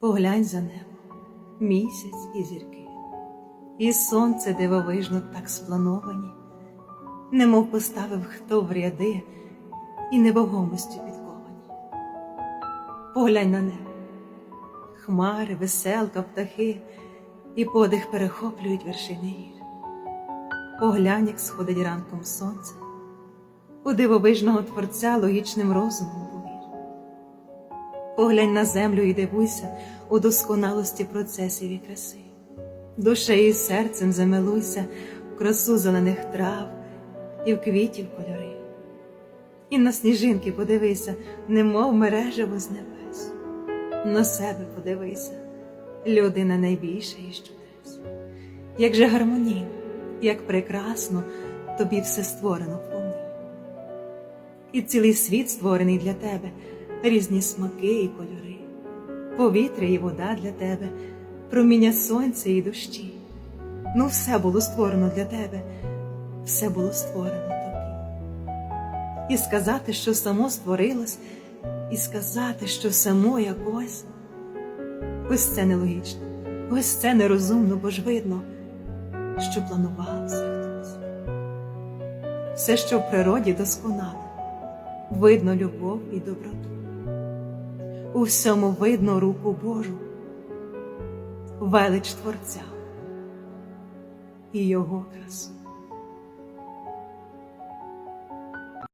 Поглянь за небо, місяць і зірки, і сонце дивовижно так сплановані, немов поставив хто в ряди і невагомостю підковані. Поглянь на небо, хмари, веселка, птахи, і подих перехоплюють вершини гір. Поглянь, як сходить ранком сонце, у дивовижного творця логічним розумом. Поглянь на землю і дивуйся у досконалості процесів і краси. Душею і серцем замилуйся в красу зелених трав і в квітів кольори. І на сніжинки подивися, немов мережево з небес. На себе подивися, людина найбільша із чудес. Як же гармонійно, як прекрасно тобі все створено в помі. І цілий світ створений для тебе, різні смаки і кольори, повітря і вода для тебе, проміння сонця і дощі. Ну, все було створено для тебе, все було створено тобі. І сказати, що само створилось, і сказати, що само якось. Ось це нелогічно, ось це нерозумно, бо ж видно, що планував все хтось. Все, що в природі досконало, видно любов і доброту. У всьому видно руку Божу, велич Творця і Його красу.